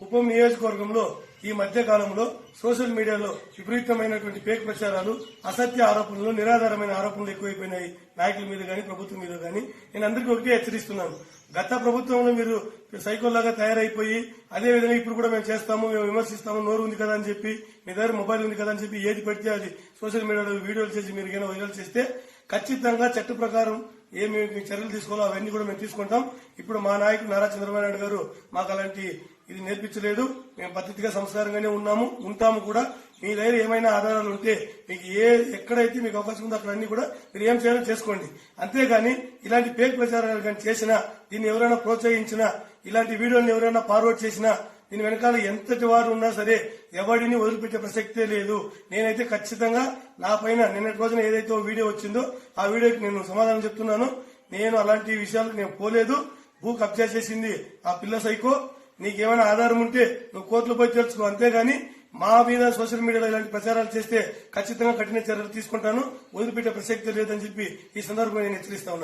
కుప్పం నియోజకవర్గంలో ఈ మధ్య కాలంలో సోషల్ మీడియాలో విపరీతమైనటువంటి ఫేక్ ప్రచారాలు అసత్య ఆరోపణలు నిరాధారమైన ఆరోపణలు ఎక్కువైపోయినాయి. నాయకుల మీద గాని ప్రభుత్వం మీద గాని. నేను అందరికీ ఒకటే హెచ్చరిస్తున్నాను. గత ప్రభుత్వంలో మీరు సైకోల్లాగా తయారైపోయి అదే విధంగా ఇప్పుడు కూడా మేము చేస్తాము మేము విమర్శిస్తాము నోరు ఉంది కదా అని చెప్పి మీ దగ్గర మొబైల్ ఉంది కదా అని చెప్పి ఏది పెడితే అది సోషల్ మీడియాలో వీడియోలు చేసి మీరు ఏమైనా వైరల్ చేస్తే ఖచ్చితంగా చట్ట ప్రకారం ఏమి చర్యలు తీసుకోవాలో అవన్నీ కూడా మేము తీసుకుంటాం. ఇప్పుడు మా నాయకుడు నారా చంద్రబాబు నాయుడు గారు మాకు అలాంటి ఇది నేర్పించలేదు. మేము పద్ధతిగా సంస్కారంగానే ఉన్నాము ఉంటాము కూడా. మీ దగ్గర ఏమైనా ఆధారాలు ఉంటే మీకు ఏ ఎక్కడైతే మీకు అవకాశం ఉందో అక్కడ అన్ని కూడా మీరు ఏం చేయాలో చేసుకోండి. అంతేగాని ఇలాంటి ఫేక్ ప్రచారాలు కానీ చేసినా దీన్ని ఎవరైనా ప్రోత్సహించినా ఇలాంటి వీడియోలను ఎవరైనా ఫార్వర్డ్ చేసినా దీని వెనకాల ఎంతటి వారు ఉన్నా సరే ఎవరిని వదిలిపెట్టే ప్రసక్తే లేదు. నేనైతే ఖచ్చితంగా నా పైన నిన్నటి రోజున ఏదైతే ఓ వీడియో వచ్చిందో ఆ వీడియోకి నేను సమాధానం చెప్తున్నాను. నేను అలాంటి విషయాలకు నేను పోలేదు. భూ కబ్జా చేసింది ఆ పిల్ల సైకో. నీకేమైనా ఆధారం ఉంటే నువ్వు కోర్టులో పోయి తెలుసుకో. అంతేగాని మా మీద సోషల్ మీడియాలో ఇలాంటి ప్రచారాలు చేస్తే ఖచ్చితంగా కఠిన చర్యలు తీసుకుంటాను. వదిలిపెట్టే ప్రసక్తి లేదని చెప్పి ఈ సందర్భంగా నేను హెచ్చరిస్తా